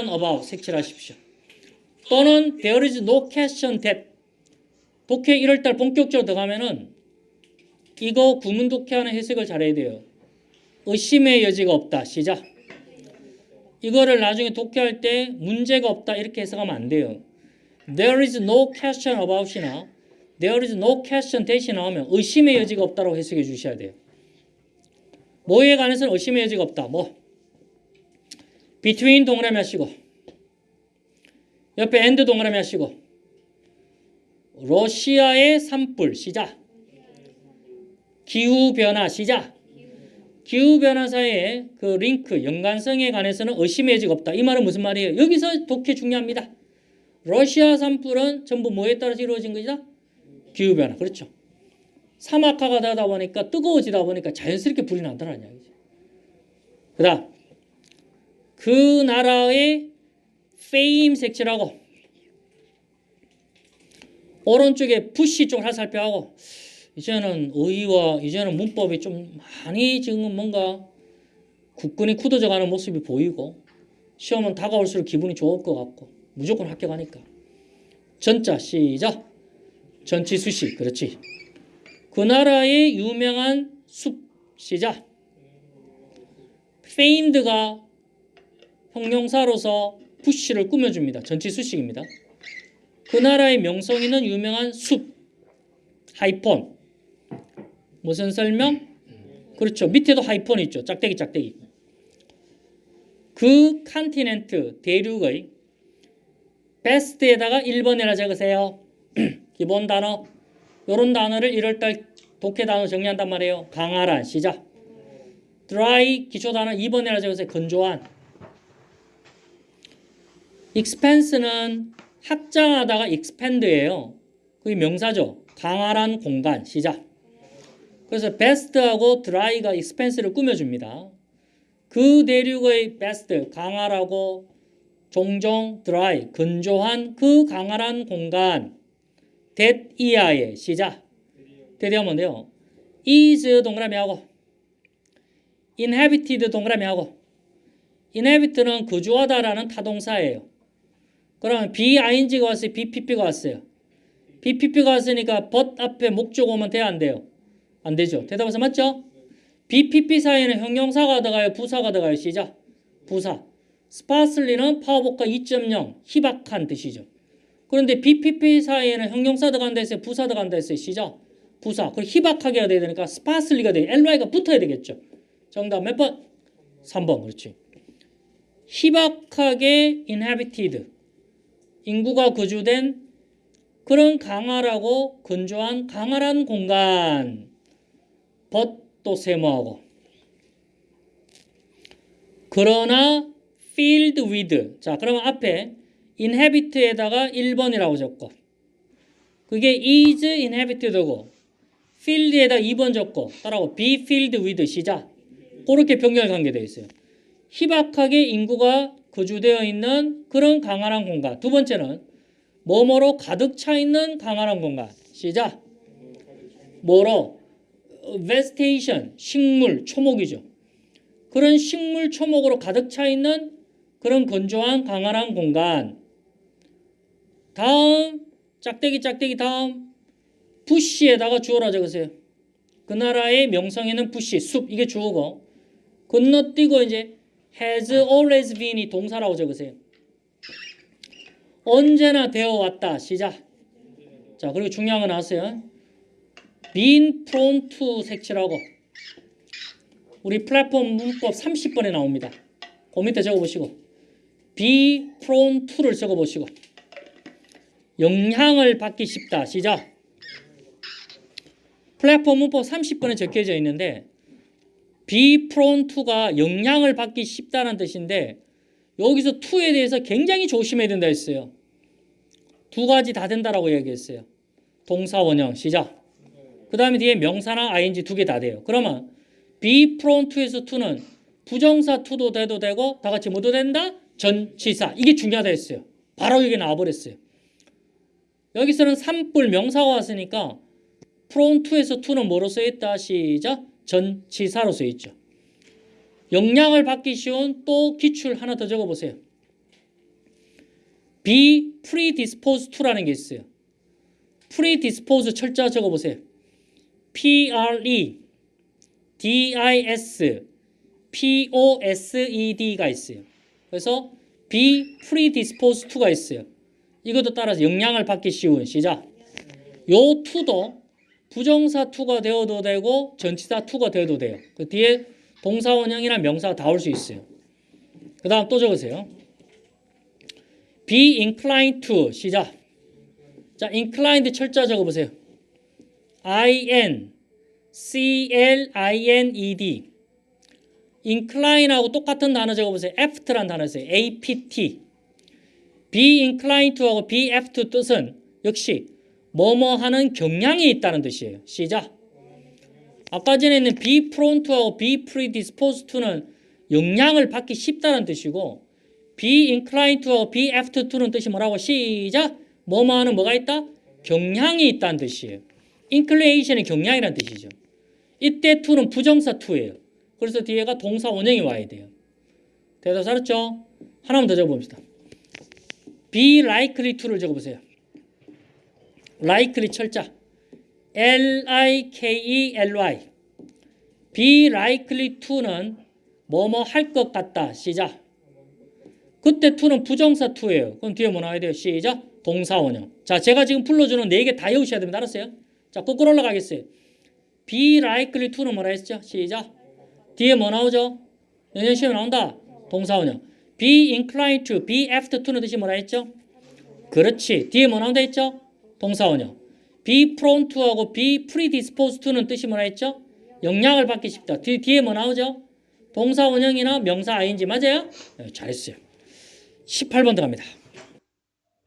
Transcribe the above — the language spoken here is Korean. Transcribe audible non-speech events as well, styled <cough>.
about 색칠하십시오. 또는 there is no question that 독해 1월달 본격적으로 들어가면은 이거 구문 독해하는 해석을 잘해야 돼요. 의심의 여지가 없다. 시작. 이거를 나중에 독해할 때 문제가 없다 이렇게 해석하면 안 돼요. There is no question about이나 There is no question that이 나오면 의심의 여지가 없다고 해석해 주셔야 돼요. 뭐에 관해서는 의심의 여지가 없다. 뭐 between 동그라미 하시고 옆에 and 동그라미 하시고 러시아의 산불 시작 기후 변화 시작 기후 변화 사이의 그 링크 연관성에 관해서는 의심의 여지가 없다. 이 말은 무슨 말이에요? 여기서 독해 중요합니다. 러시아 산불은 전부 뭐에 따라서 이루어진 것이다? 기후 변화. 그렇죠. 사막화가 되다 보니까 뜨거워지다 보니까 자연스럽게 불이 나더라는 이야기죠. 그 다음 그 나라의 페임 색칠하고 오른쪽에 푸시 쪽을 살펴하고 이제는 의의와 이제는 문법이 좀 많이 지금 뭔가 국군이 굳어져 가는 모습이 보이고 시험은 다가올수록 기분이 좋을 것 같고 무조건 합격하니까. 전자 시작. 전치수시 그렇지. 그 나라의 유명한 숲 시작. 페인드가 형용사로서 푸시를 꾸며줍니다 전치수식입니다 그 나라의 명성 있는 유명한 숲 하이폰 무슨 설명? 그렇죠. 밑에도 하이폰이 있죠. 짝대기 짝대기. 그 컨티넨트 대륙의 베스트에다가 1번이라 적으세요. <clears throat> 기본 단어. 요런 단어를 1월달 독해 단어 정리한단 말이에요. 강하란 시작. 드라이 기초 단어 2번이라 적으세요. 건조한. Expanse는 확장하다가 expand예요. 그게 명사죠. 강하란 공간 시작. 그래서 best하고 dry가 expense를 꾸며줍니다. 그 대륙의 best 강하라고 종종 dry 건조한 그 강하란 공간 that 이하의 시작. 대리하면 돼요. is 동그라미 하고 inhabited 동그라미 하고 inhabit는 거주하다라는 타동사예요. 그러면 BING가 왔어요. BPP가 왔어요. BPP가 왔으니까 but 앞에 목적 오면 돼야 안 돼요? 안 되죠. 대답해서 맞죠? BPP 사이에는 형용사가 들어가요? 부사가 들어가요? 시작. 부사. 스파슬리는 파워복과 2.0 희박한 뜻이죠. 그런데 BPP 사이에는 형용사 들어간다 했어요? 부사 들어간다 했어요? 시작. 부사. 그리고 희박하게 해야 되니까 스파슬리가 돼요. LY가 붙어야 되겠죠. 정답 몇 번? 3번. 그렇지. 희박하게 inhabited. 인구가 거주된 그런 강하라고 건조한 강하란 공간. 벗도 세모하고. 그러나 filled with. 자 그러면 앞에 inhabit에다가 1번이라고 적고. 그게 is inhabited고 filled에다 2번 적고 따라고 be filled with. 시작. 그렇게 병렬 관계되어 있어요. 희박하게 인구가 거주되어 있는 그런 강한한 공간 두 번째는 뭐뭐로 가득 차 있는 강한한 공간 시작. 뭐로? Vegetation 식물 초목이죠. 그런 식물 초목으로 가득 차 있는 그런 건조한 강한한 공간. 다음 짝대기 짝대기 다음. 부시에다가 주어라 적으세요 그 나라의 명성에는 부시 숲 이게 주어고. 건너뛰고 이제 has always been이 동사라고 적으세요 언제나 되어 왔다. 시작. 자, 그리고 중요한 거 나왔어요. been prone to 색칠하고 우리 플랫폼 문법 30번에 나옵니다. 그 밑에 적어보시고 be prone to를 적어보시고 영향을 받기 쉽다. 시작. 플랫폼 문법 30번에 적혀져 있는데 to가 영향을 받기 쉽다는 뜻인데 여기서 to에 대해서 굉장히 조심해야 된다 했어요. 두 가지 다 된다라고 얘기했어요. 동사 원형 시작. 그 다음에 뒤에 명사나 ing 두 개 다 돼요. 그러면 to에서 to는 부정사 to도 돼도 되고 다 같이 뭐도 된다? 전치사. 이게 중요하다 했어요. 바로 이게 나와버렸어요. 여기서는 산불 명사가 왔으니까 to에서 to는 뭐로 써있다? 시작. 전치사로 써 있죠. 영향을 받기 쉬운 또 기출 하나 더 적어보세요. be predisposed to라는 게 있어요. predisposed 철자 적어 보세요. P R E D I S P O S E D가 있어요. 그래서 be predisposed to가 있어요. 이것도 따라서 영향을 받기 쉬운 시작. 요 to도 부정사 to가 되어도 되고 전치사 to가 되어도 돼요. 그 뒤에 동사 원형이나 명사가 다 올 수 있어요. 그 다음 또 적으세요. be inclined to 시작. 자, inclined 철자 적어보세요. I N C L I N E D. incline하고 똑같은 단어 적어보세요. apt란 단어 써요. A P T. be inclined to하고 be apt 뜻은 역시 뭐뭐 하는 경향이 있다는 뜻이에요. 시작. 아까 전에 있는 be prone to하고 be predisposed to는 영향을 받기 쉽다는 뜻이고 be inclined to하고 be apt to는 뜻이 뭐라고? 시작. 뭐뭐 하는 뭐가 있다? 경향이 있다는 뜻이에요. inclination이 경향이라는 뜻이죠. 이때 to는 부정사 to예요. 그래서 뒤에가 동사 원형이 와야 돼요. 대답 잘했죠? 하나만 더 적어봅시다. be likely to를 적어보세요. Likely 철자. L-I-K-E-L-Y. be likely to는 뭐뭐 할 것 같다. 시작. 그때 to는 부정사 to예요. 그럼 뒤에 뭐 나와야 돼요? 시작. 동사 원형. 자, 제가 지금 불러주는 네 개 다 외우셔야 됩니다. 알았어요? 자, 거꾸로 올라가겠어요. be likely to는 뭐라 했죠? 시작. 뒤에 뭐 나오죠? 연연 시험 나온다. 동사 원형. be inclined to, be apt to는 뜻이 뭐라 했죠? 그렇지. 뒤에 뭐 나온다 했죠? 동사 원형. be prone to하고 be predisposed to는 뜻이 뭐라 했죠? 영향을 받기 쉽다. 뒤, 뒤에 뭐 나오죠? 동사 원형이나 명사 ing 맞아요? 네, 잘했어요. 18번 들어갑니다.